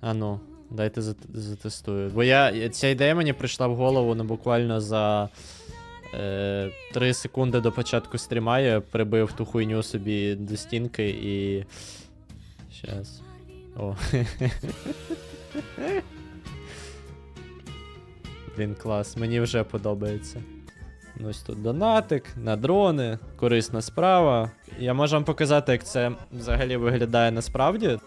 А ну, дайте затестую. Бо я. Ця ідея мені прийшла в голову ну, буквально за. Е, 3 секунди до початку стріма я прибив ту хуйню собі до стінки і. Щас. О. Блін, клас, мені вже подобається. Ну, Ось тут донатик на дрони, корисна справа. Я можу вам показати, як це взагалі виглядає насправді.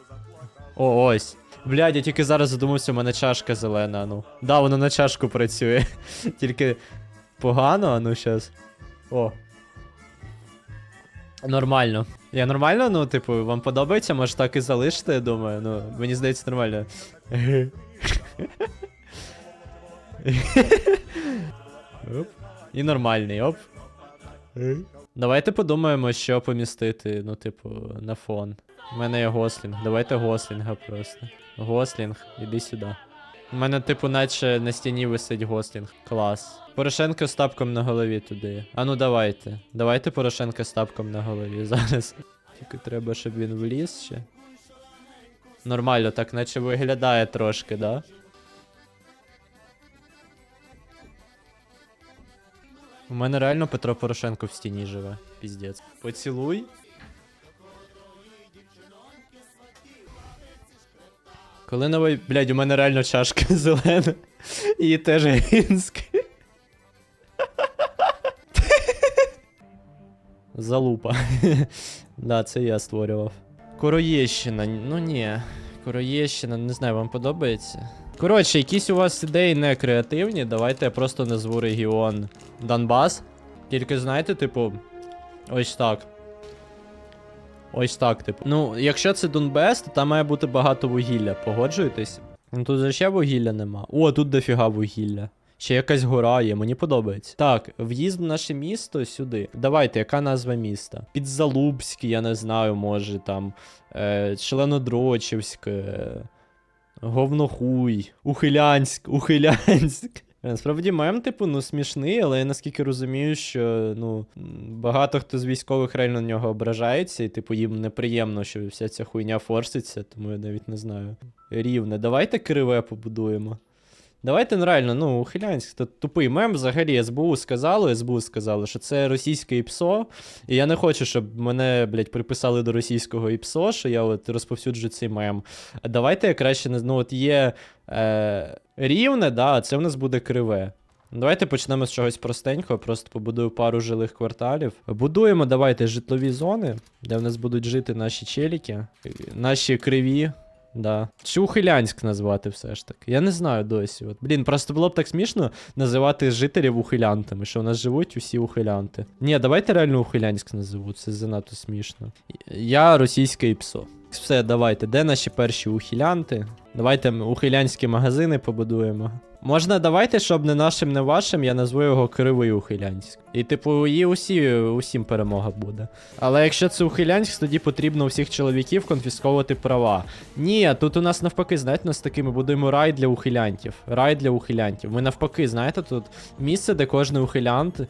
О, ось. Блядь, я тільки зараз задумався, у мене чашка зелена. Ну. Да, воно на чашку працює. Тільки погано, а ну щас. О. Нормально. Я нормально, ну, типу, вам подобається, може так і залишити, я думаю. Ну, мені здається, нормально. Оп. І нормальний, оп. Давайте подумаємо, що помістити, ну, типу, на фон. У мене є гослінг. Давайте гослінга просто. Гослінг, іди сюди. У мене, типу, наче на стіні висить гослінг. Клас. Порошенко з тапком на голові туди. А ну давайте. Давайте Порошенка з тапком на голові зараз. Тільки треба, щоб він вліз ще. Нормально, так наче виглядає трошки, да? У мене реально Петро Порошенко в стіні живе. Піздець. Поцілуй. Коли новий. Блядь, у мене реально чашка зелена. І теж грінська. Залупа. да, це я створював. Короєщина, ну ні. Короєщина, не знаю, вам подобається? Коротше, якісь у вас ідеї не креативні. Давайте я просто назву регіон Донбас. Тільки знаєте, типу, ось так. Ось так, типу. Ну, якщо це Донбас, то там має бути багато вугілля. Погоджуєтесь? Ну тут же ще вугілля нема. О, тут дофіга вугілля. Ще якась гора є, мені подобається. Так, в'їзд в наше місто сюди. Давайте, яка назва міста? Підзалубське, я не знаю, може там. Е, Членодрочівське. Е, Говнохуй. Ухилянськ, Ухилянськ. Е, Насправді мем, типу, ну смішний, але я наскільки розумію, що ну багато хто з військових реально на нього ображається, і типу їм неприємно, що вся ця хуйня форситься, тому я навіть не знаю. Рівне. Давайте криве побудуємо. Давайте ну, реально, ну, Ухилянськ, то тупий мем взагалі СБУ сказало, СБУ сказали, що це російське ІПСО, і я не хочу, щоб мене, блядь, приписали до російського ІПСО, що я от розповсюджу цей мем. Давайте я краще ну, от є е, рівне, да, а це в нас буде криве. Давайте почнемо з чогось простенького, просто побудую пару жилих кварталів. Будуємо, давайте, житлові зони, де в нас будуть жити наші челіки, наші криві. Да. Чи Ухилянськ назвати все ж таки. Я не знаю досі. От. Блін, просто було б так смішно називати жителів ухилянтами, що у нас живуть усі ухилянти. Ні, давайте реально Ухилянськ назову, це занадто смішно. Я російське ІПСО. Все, давайте. Де наші перші ухилянти? Давайте ухилянські магазини побудуємо. Можна давайте, щоб не нашим, не вашим, я назву його Кривий Ухилянськ. І, типу, і усі, усім перемога буде. Але якщо це Ухилянськ, тоді потрібно у всіх чоловіків конфісковувати права. Ні, тут у нас навпаки, знаєте, у нас таки ми будуємо рай для ухилянтів. Рай для ухилянтів. Ми навпаки, знаєте, тут місце, де кожен ухилянт.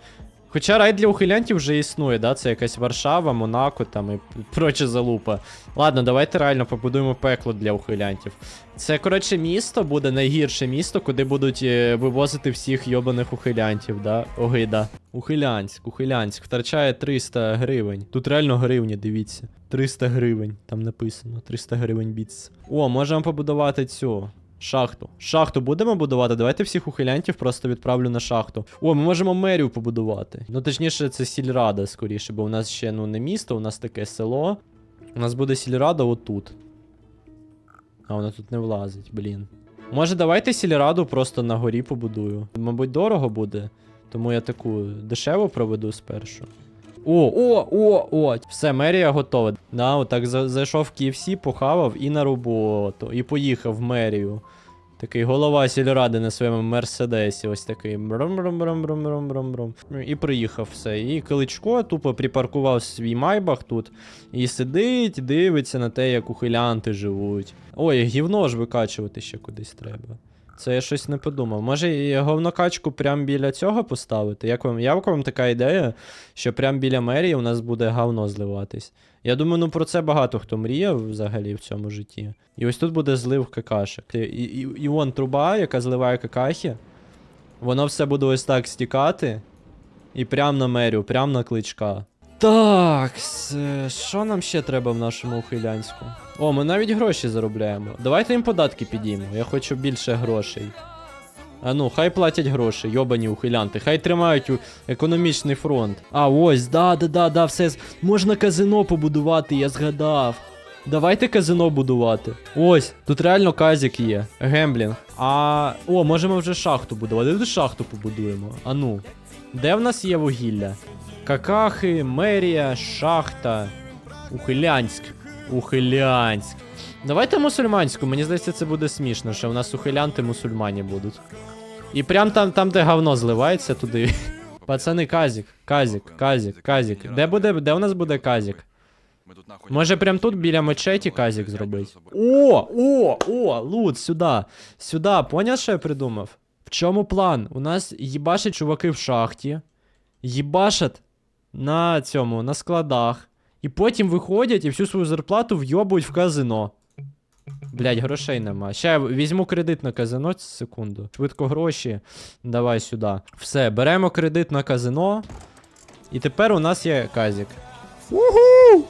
Хоча рай для ухилянтів вже існує, да? Це якась Варшава, Монако там і проче залупа. Ладно, давайте реально побудуємо пекло для ухилянтів. Це, коротше, місто буде найгірше місто, куди будуть е, вивозити всіх йобаних ухилянтів, да? Огида. Ухилянськ, Ухилянськ втрачає 300 гривень. Тут реально гривні, дивіться. 300 гривень, там написано. 300 гривень біц. О, можемо побудувати цю. Шахту. Шахту будемо будувати. Давайте всіх ухилянтів просто відправлю на шахту. О, ми можемо мерію побудувати. Ну, точніше, це сільрада скоріше, бо у нас ще ну не місто, у нас таке село. У нас буде сільрада отут. А вона тут не влазить, блін. Може, давайте сільраду просто на горі побудую. Мабуть, дорого буде. Тому я таку дешево проведу спершу. О, о, о, о! Все, мерія готова. Да, отак зайшов в KFC, похавав і на роботу. І поїхав в мерію. Такий голова сільради на своєму мерседесі. Ось такий. бром-бром-бром-бром-бром-бром. І приїхав все. І Кличко тупо припаркував свій майбах тут. І сидить, дивиться на те, як ухилянти живуть. Ой, гівно ж викачувати ще кудись треба. Це я щось не подумав. Може і говнокачку прямо біля цього поставити? Як вам, як вам така ідея, що прямо біля мерії у нас буде говно зливатись? Я думаю, ну про це багато хто мріяв взагалі в цьому житті. І ось тут буде злив какашек. І, і, і вон труба, яка зливає какахи, воно все буде ось так стікати. І прям на мерію, прям на кличка. Так, що нам ще треба в нашому ухилянську? О, ми навіть гроші заробляємо. Давайте їм податки підіймо. Я хочу більше грошей. А ну, хай платять гроші, йобані ухилянти, хай тримають економічний фронт. А, ось, да, да, да, да, все. Можна казино побудувати, я згадав. Давайте казино будувати. Ось, тут реально казік є. Гемблінг. А. О, можемо вже шахту будувати. Де шахту побудуємо? А ну. Де в нас є вугілля? Какахи, мерія, шахта. Ухилянськ. Ухилянськ. Давайте мусульманську, мені здається, це буде смішно, що у нас ухилянти мусульмані будуть. І прям там, там де говно зливається туди. Пацани, казік, казік, казік, казік. Де буде, де у нас буде казік? Може прям тут біля мечеті казік зробити? О, о, о, лут, сюди. Сюди, поняв, що я придумав? В чому план? У нас їбашать чуваки в шахті, їбашать на цьому, на складах, і потім виходять і всю свою зарплату вйобують в казино. Блять, грошей нема. Ще візьму кредит на казино секунду. Швидко гроші. Давай сюди. Все, беремо кредит на казино. І тепер у нас є казік. Уху!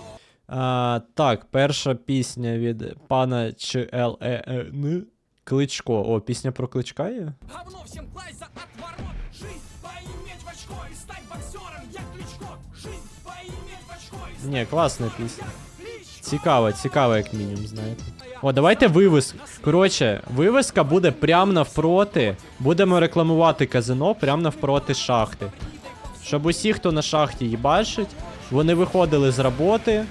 А, так, перша пісня від пана ЧЛЕН. Кличко. О, пісня про кличка є? Говно всем класть за отворот Жизнь поиметь в очко и стать боксером Я Кличко Жизнь Ні, класна пісня. Кличко Цікаво, цікаво, як мінімум, знаєте. О, давайте вивіз. Коротше, вивіска буде прямо навпроти. Будемо рекламувати казино прямо навпроти шахти. Щоб усі, хто на шахті їбачить, вони виходили з роботи.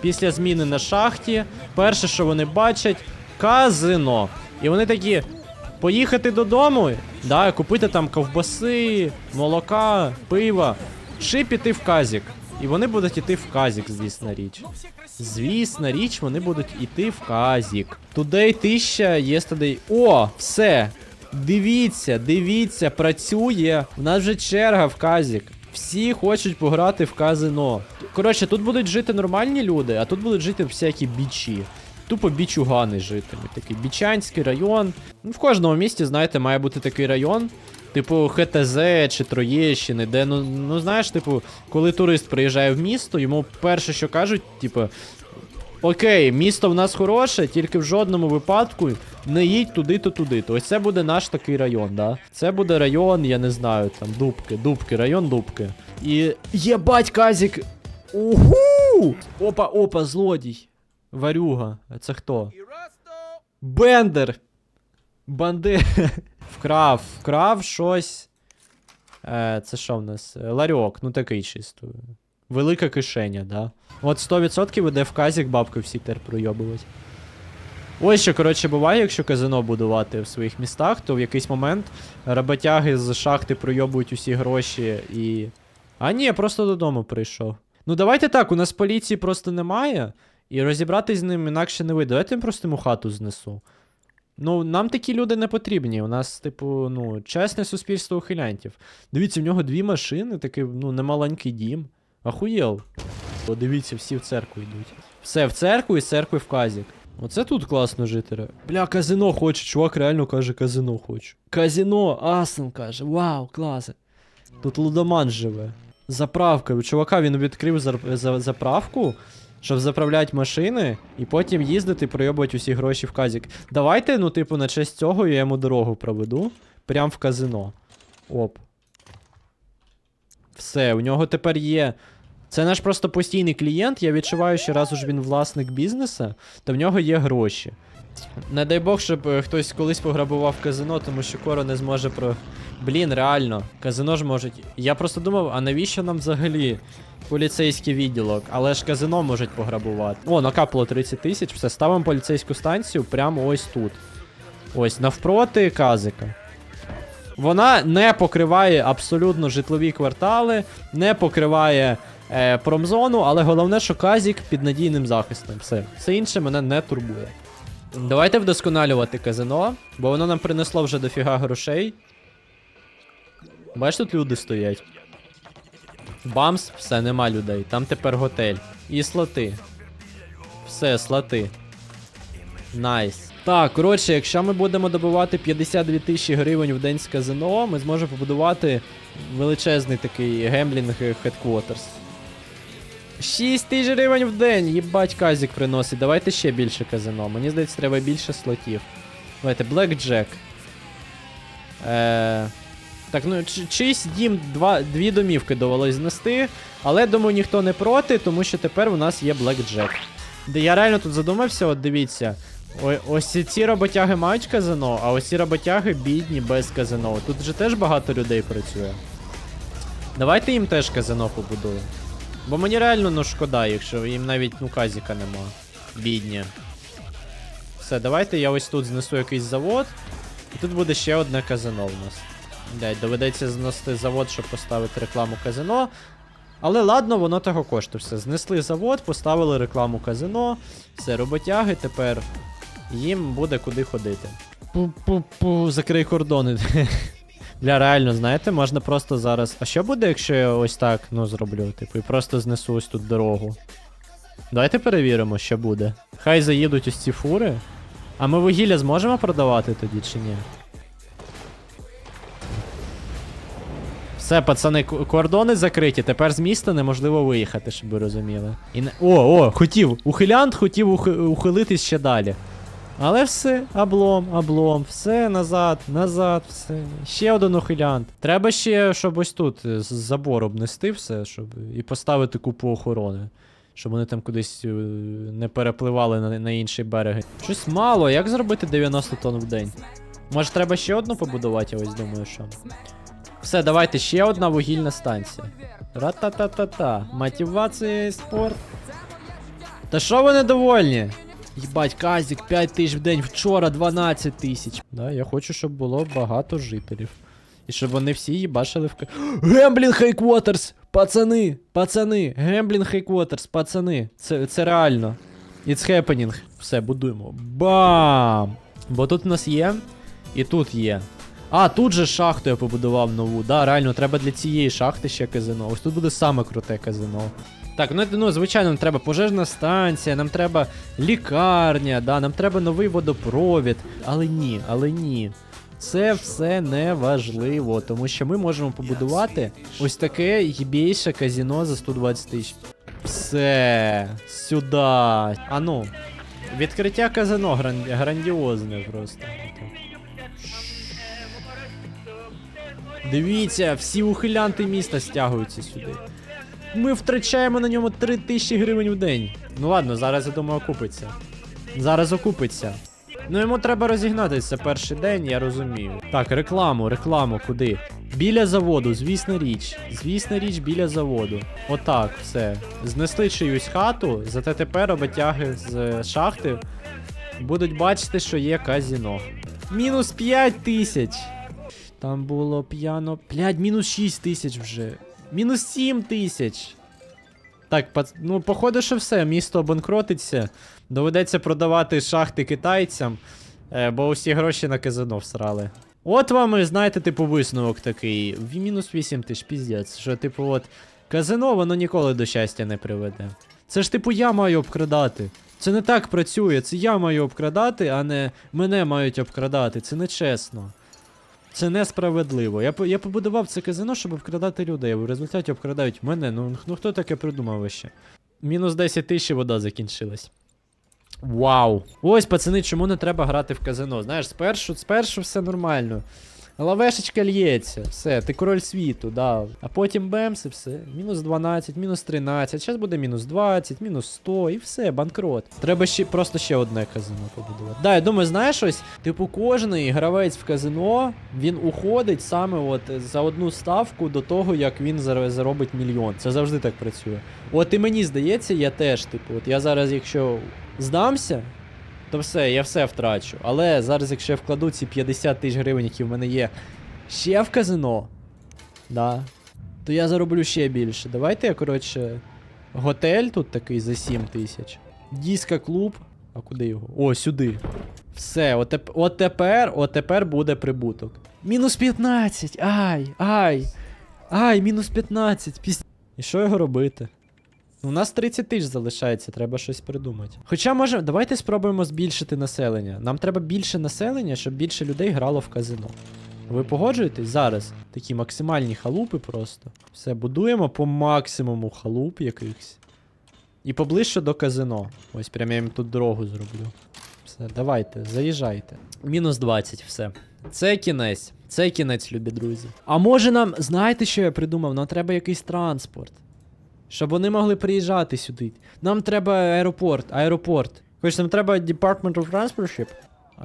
Після зміни на шахті, перше, що вони бачать, казино. І вони такі. Поїхати додому, да, купити там ковбаси, молока, пива, чи піти в казік. І вони будуть іти в казік, звісна річ. Звісна річ, вони будуть іти в казік. Today 1000, yesterday... О, все. Дивіться, дивіться, працює. У нас вже черга в казік. Всі хочуть пограти в казино. Коротше, тут будуть жити нормальні люди, а тут будуть жити всякі бічі. Тупо бічугани житимуть. Такий бічанський район. Ну, в кожному місті, знаєте, має бути такий район. Типу ХТЗ чи Троєщини, де ну, ну знаєш, типу, коли турист приїжджає в місто, йому перше, що кажуть, типу, окей, місто в нас хороше, тільки в жодному випадку не їдь туди-то, туди-то. Ось це буде наш такий район, да? Це буде район, я не знаю, там, Дубки, Дубки, район Дубки. І. Єбать, Казік! Угу! Опа, опа, злодій. Варюга. Це хто? Бендер! Бандер. Вкрав, вкрав щось. Е, це що в нас? Е, Ларьок, ну такий чисто. Велика кишеня, да. От 100% іде в казік бабки всі тепер пройобувати. Ось що, коротше, буває, якщо казино будувати в своїх містах, то в якийсь момент роботяги з шахти пройобують усі гроші і. А ні, просто додому прийшов. Ну давайте так, у нас поліції просто немає, і розібратись з ним інакше не вийде. Давайте я просто йому хату знесу. Ну, нам такі люди не потрібні. У нас, типу, ну, чесне суспільство ухилянтів. Дивіться, в нього дві машини, такий, ну, немаленький дім. Ахуєл. О, дивіться, всі в церкву йдуть. Все, в церкву і з церкви в казік. Оце тут класно жити. Бля, казино хоче. Чувак реально каже, казино хочу. Казино, Асен каже. Вау, клас. Тут лудоман живе. Заправка. У чувака він відкрив заправку, щоб заправляти машини, і потім їздити, пройобувати усі гроші в казік. Давайте, ну, типу, на честь цього я йому дорогу проведу. Прям в казино. Оп. Все, у нього тепер є. Це наш просто постійний клієнт. Я відчуваю, що раз уж він власник бізнесу, то в нього є гроші. Не дай Бог, щоб е, хтось колись пограбував казино, тому що Коро не зможе про. Блін, реально, казино ж можуть. Я просто думав, а навіщо нам взагалі поліцейський відділок? Але ж казино можуть пограбувати. О, накапало 30 тисяч, все, ставимо поліцейську станцію прямо ось тут. Ось, навпроти казика. Вона не покриває абсолютно житлові квартали, не покриває е, промзону, але головне, що казік під надійним захистом. Все. Все інше мене не турбує. Давайте вдосконалювати казино, бо воно нам принесло вже дофіга грошей. Бачиш, тут люди стоять. Бамс, все, нема людей. Там тепер готель. І слоти. Все, слоти. Найс. Так, коротше, якщо ми будемо добувати 52 тисячі гривень в день з казино, ми зможемо побудувати величезний такий гемблінг хедквотерс. 6 тисяч гривень в день, їбать казік приносить. Давайте ще більше казино. Мені здається, треба більше слотів. Давайте, Blackjack. Е... Так, ну чийсь дім, два, дві домівки довелось знести, але думаю, ніхто не проти, тому що тепер у нас є Blackjack. Де я реально тут задумався, от дивіться. О, ось ці роботяги мають казино, а ось ці роботяги бідні без казино. Тут же теж багато людей працює. Давайте їм теж казино побудуємо. Бо мені реально ну шкода, якщо їм навіть ну казіка нема. Бідні. Все, давайте я ось тут знесу якийсь завод. І тут буде ще одне казино в нас. Блять, доведеться знести завод, щоб поставити рекламу казино. Але ладно, воно того коштує. Все. Знесли завод, поставили рекламу казино. Все, роботяги тепер. Їм буде куди ходити. Пу-пу-пу, закрий кордони. Бля, реально, знаєте, можна просто зараз. А що буде, якщо я ось так ну зроблю? Типу, і просто знесу ось тут дорогу. Давайте перевіримо, що буде. Хай заїдуть ось ці фури. А ми вугілля зможемо продавати тоді чи ні? Все, пацани, кордони закриті. Тепер з міста неможливо виїхати, щоб ви розуміли. І не... О, о, хотів! Ухилянт хотів ухи... ухилитись ще далі. Але все, облом, облом, все назад, назад, все. Ще один ухилянт. Треба ще, щоб ось тут е, з забор обнести все, щоб і поставити купу охорони. Щоб вони там кудись е, не перепливали на, на інші береги. Щось мало, як зробити 90 тонн в день? Може треба ще одну побудувати, я ось думаю, що. Все, давайте ще одна вугільна станція. Ра-та-та-та-та. Мотивація і спорт. Та що ви недовольні? Їбать, казік, 5 тисяч в день, вчора 12 тисяч. Да, я хочу, щоб було багато жителів. І щоб вони всі їбашили в Гемблінг Хейквотерс! Пацани! Пацани! Гемблінг Хейквотерс, пацани! Це, це реально. It's happening. Все, будуємо. Бам! Бо тут у нас є, і тут є. А, тут же шахту я побудував нову. Да, реально, треба для цієї шахти ще казино. Ось тут буде саме круте казино. Так, ну, ну звичайно, нам треба пожежна станція, нам треба лікарня, да, нам треба новий водопровід. Але ні, але ні. Це все не важливо, тому що ми можемо побудувати ось таке їбейше казино за 120 тисяч. Все, сюди. А ну, відкриття казино гран... грандіозне просто. Дивіться, всі ухилянти міста стягуються сюди. Ми втрачаємо на ньому 3 тисячі гривень в день. Ну ладно, зараз я думаю окупиться. Зараз окупиться. Ну йому треба розігнатися перший день, я розумію. Так, рекламу, рекламу, куди? Біля заводу, звісна річ. Звісна річ біля заводу. Отак, все. Знесли чиюсь хату, зате тепер роботяги з шахти будуть бачити, що є казіно. Мінус 5 тисяч. Там було п'яно. Блядь, мінус 6 тисяч вже. Мінус 7 тисяч. Так, ну, походу, що все, місто обанкротиться. Доведеться продавати шахти китайцям, е, бо усі гроші на казино всрали. От вам, і знаєте, типу, висновок такий. Мінус 8 тисяч, піздець. Що, типу, от, казино воно ніколи до щастя не приведе. Це ж, типу, я маю обкрадати. Це не так працює, це я маю обкрадати, а не мене мають обкрадати. Це не чесно. Це несправедливо. Я, я побудував це казино, щоб обкрадати людей, в результаті обкрадають мене. Ну, ну хто таке придумав ще? Мінус 10 тисяч вода закінчилась. Вау. Ось, пацани, чому не треба грати в казино? Знаєш, спершу, спершу все нормально. Лавешечка лється, все, ти король світу, да. А потім бемс і все. Мінус 12, мінус 13, зараз буде мінус 20, мінус 100 і все, банкрот. Треба ще просто ще одне казино побудувати. Да, я думаю, знаєш ось, типу, кожний гравець в казино, він уходить саме от за одну ставку до того, як він заробить мільйон. Це завжди так працює. От і мені здається, я теж, типу, от я зараз, якщо здамся, то все, я все втрачу. Але зараз, якщо я вкладу ці 50 тисяч гривень, які в мене є, ще в казино, да, то я зароблю ще більше. Давайте я, коротше, готель тут такий за 7 тисяч. Діска клуб. А куди його? О, сюди. Все, от, теп- от тепер, от тепер буде прибуток. Мінус 15! Ай, ай! Ай, мінус 15! Піс... І що його робити? У нас 30 тисяч залишається, треба щось придумати. Хоча може, давайте спробуємо збільшити населення. Нам треба більше населення, щоб більше людей грало в казино. Ви погоджуєтесь зараз? Такі максимальні халупи просто. Все, будуємо по максимуму халуп якихось. І поближче до казино. Ось прям я їм тут дорогу зроблю. Все, давайте, заїжджайте. Мінус 20, все. Це кінець. Це кінець, любі друзі. А може нам, знаєте, що я придумав? Нам треба якийсь транспорт. Щоб вони могли приїжджати сюди. Нам треба аеропорт, аеропорт. Хоч нам треба Department of Transportship.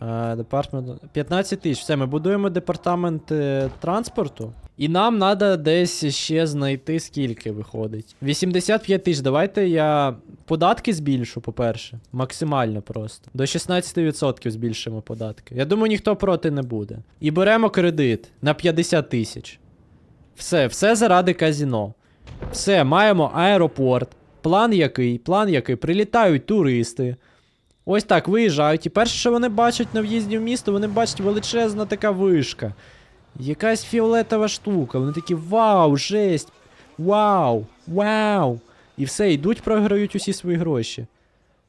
Е, Департмент 15 тисяч. Все, ми будуємо департамент е, транспорту. І нам треба десь ще знайти скільки виходить. 85 тисяч. Давайте я податки збільшу, по-перше. Максимально просто. До 16% збільшимо податки. Я думаю, ніхто проти не буде. І беремо кредит на 50 тисяч. Все, все заради казіно. Все, маємо аеропорт. План який? План який? Прилітають туристи. Ось так виїжджають. І перше, що вони бачать на в'їзді в місто, вони бачать величезна така вишка. Якась фіолетова штука. Вони такі вау, жесть. Вау, вау. І все, йдуть, програють усі свої гроші.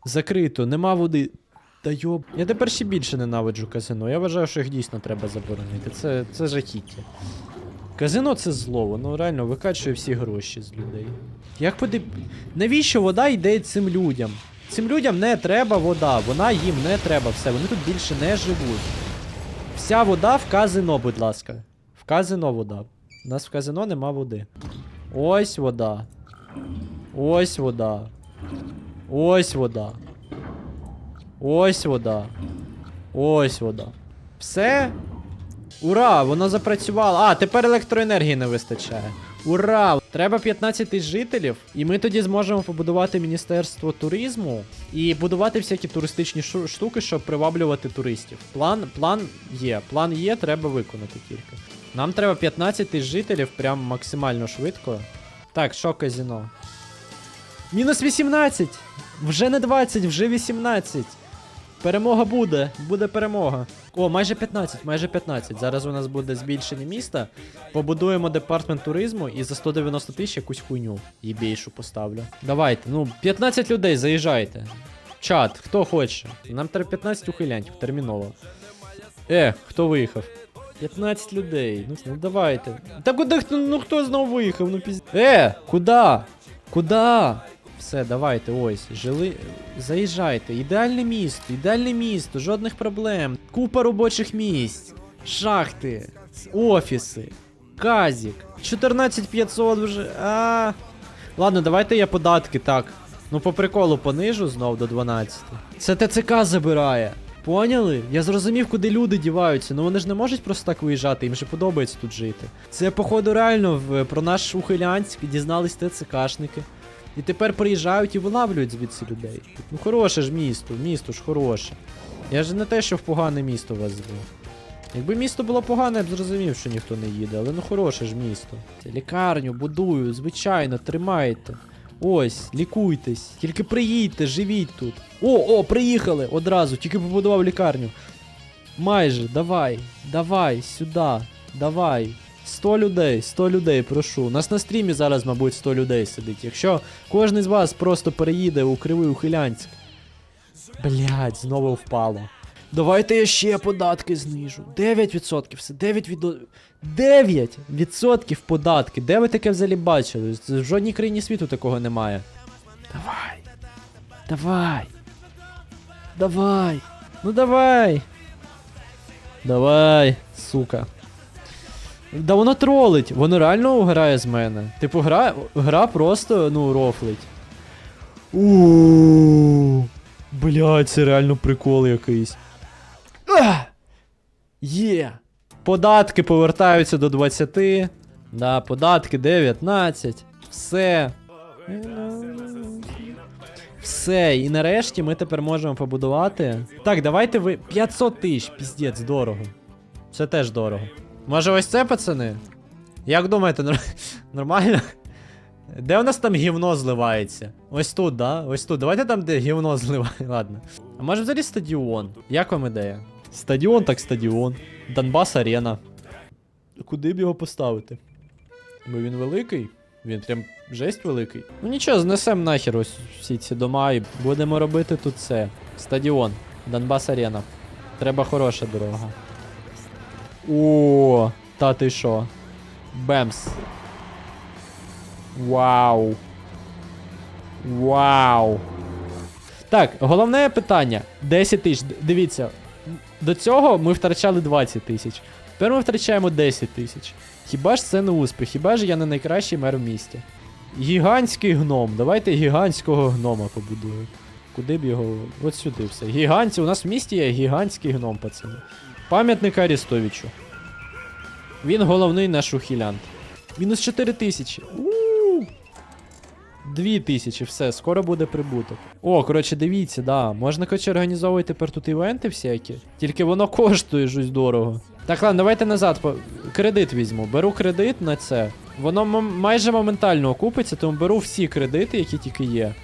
Закрито, нема води. Та йоб. Я тепер ще більше ненавиджу казино. Я вважаю, що їх дійсно треба заборонити. Це, це жахіття. Казино це зло, воно реально викачує всі гроші з людей. Як подив... Навіщо вода йде цим людям? Цим людям не треба вода, вона їм не треба, все, вони тут більше не живуть. Вся вода в казино, будь ласка. В казино вода. У нас в казино нема води. Ось вода. Ось вода. Ось вода. Ось вода. Ось вода. Все? Ура! Воно запрацювало. А, тепер електроенергії не вистачає. Ура! Треба 15 тисяч жителів, і ми тоді зможемо побудувати міністерство туризму і будувати всякі туристичні штуки, щоб приваблювати туристів. План, план є. План є, треба виконати тільки. Нам треба 15 тисяч жителів прям максимально швидко. Так, що казіно? Мінус 18! Вже не 20, вже 18. Перемога буде, буде перемога. О, майже 15, майже 15. Зараз у нас буде збільшення міста. Побудуємо департмент туризму і за 190 тисяч якусь хуйню їбейшу поставлю. Давайте, ну, 15 людей, заїжджайте. Чат, хто хоче. Нам треба 15 ухилянтів, терміново. Е, хто виїхав? 15 людей. Ну, ну давайте. Та куди хто, ну хто знову виїхав? Ну піз... Е, куди? Куди? Все, давайте, ось, жили. Заїжджайте. Ідеальне місто, ідеальне місто, жодних проблем. Купа робочих місць, шахти, офіси, казік. 14500 вже. А. Ладно, давайте я податки так. Ну по приколу понижу знов до 12. Це ТЦК забирає. Поняли? Я зрозумів, куди люди діваються. Ну вони ж не можуть просто так виїжджати, їм же подобається тут жити. Це, походу, реально в, про наш Ухилянськ дізнались ТЦКшники. І тепер приїжджають і вилавлюють звідси людей. Ну хороше ж місто, місто ж хороше. Я ж не те, що в погане місто вас зву. Якби місто було погане, я б зрозумів, що ніхто не їде, але ну хороше ж місто. Лікарню будую, звичайно, тримайте. Ось, лікуйтесь. Тільки приїдьте, живіть тут. О, о, приїхали одразу, тільки побудував лікарню. Майже, давай, давай, сюди, давай. 100 людей, 100 людей, прошу. У нас на стрімі зараз, мабуть, 100 людей сидить. Якщо кожен з вас просто переїде у кривий Ухилянськ. Блять, знову впало. Давайте я ще податки знижу. 9%, все, 9 від... 9% податки. Де ви таке взагалі бачили? В жодній країні світу такого немає. Давай. Давай. Давай. Ну давай. Давай, сука. Да воно тролить, воно реально грає з мене. Типу, гра, гра просто, ну, рофлить. Ууу. Блядь, це реально прикол якийсь. Є. Податки повертаються до 20. Да, податки 19. Все. Все, і нарешті ми тепер можемо побудувати. Так, давайте ви. 500 тисяч, піздець, дорого. Це теж дорого. Може ось це, пацани? Як думаєте, нормально? Де у нас там гівно зливається? Ось тут, да? Ось тут. Давайте там, де гівно зливається. Ладно. А може взагалі стадіон? Як вам ідея? Стадіон так стадіон. Донбас Арена. Куди б його поставити? Бо він великий. Він прям жесть великий. Ну нічого, знесем нахер ось всі ці дома і будемо робити тут це. Стадіон. Донбас Арена. Треба хороша дорога. О, та ти що? Бемс. Вау. Вау. Так, головне питання. 10 тисяч. Дивіться. До цього ми втрачали 20 тисяч. Тепер ми втрачаємо 10 тисяч. Хіба ж це не успіх? Хіба ж я не найкращий мер в місті? Гігантський гном. Давайте гігантського гнома побудую. Куди б його. От сюди все. Гігантський. У нас в місті є гігантський гном, пацани. Пам'ятник Арістовичу. Він головний наш ухилянт. Мінус 4 тисячі. Дві тисячі, все, скоро буде прибуток. О, коротше, дивіться, да. Можна, коротше, організовувати тепер тут івенти всякі. Тільки воно коштує щось дорого. Так, ладно, давайте назад. по- Кредит візьму. Беру кредит на це. Воно майже моментально окупиться, тому беру всі кредити, які тільки є.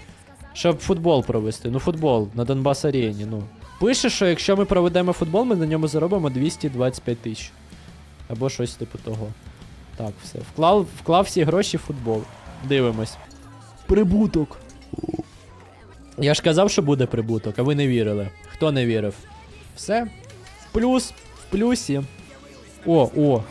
Щоб футбол провести. Ну, футбол на Донбас Арені, ну. Пише, що якщо ми проведемо футбол, ми на ньому заробимо 225 тисяч. Або щось типу того. Так, все. Вклав, вклав всі гроші в футбол. Дивимось. Прибуток. Я ж казав, що буде прибуток, а ви не вірили. Хто не вірив? Все. В плюс, в плюсі. О, о.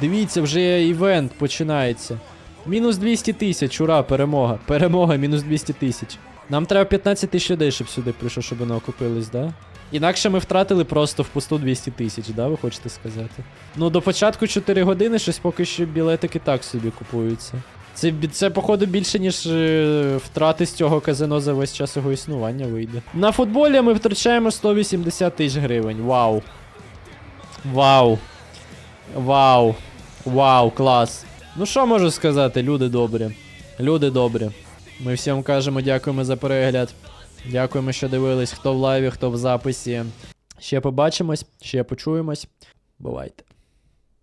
Дивіться, вже івент починається. Мінус 200 тисяч, ура, перемога. Перемога, мінус 200 тисяч. Нам треба 15 тисяч людей, щоб сюди прийшло, щоб вони окупились, да? Інакше ми втратили просто впусту 200 тисяч, да, ви хочете сказати? Ну, до початку 4 години щось поки що білетики так собі купуються. Це, це походу, більше, ніж е, втрати з цього казино за весь час його існування вийде. На футболі ми втрачаємо 180 тисяч гривень. Вау. Вау. Вау. Вау, клас. Ну що можу сказати, люди добрі. Люди добрі. Ми всім кажемо дякуємо за перегляд. Дякуємо, що дивились, хто в лайві, хто в записі. Ще побачимось, ще почуємось. Бувайте.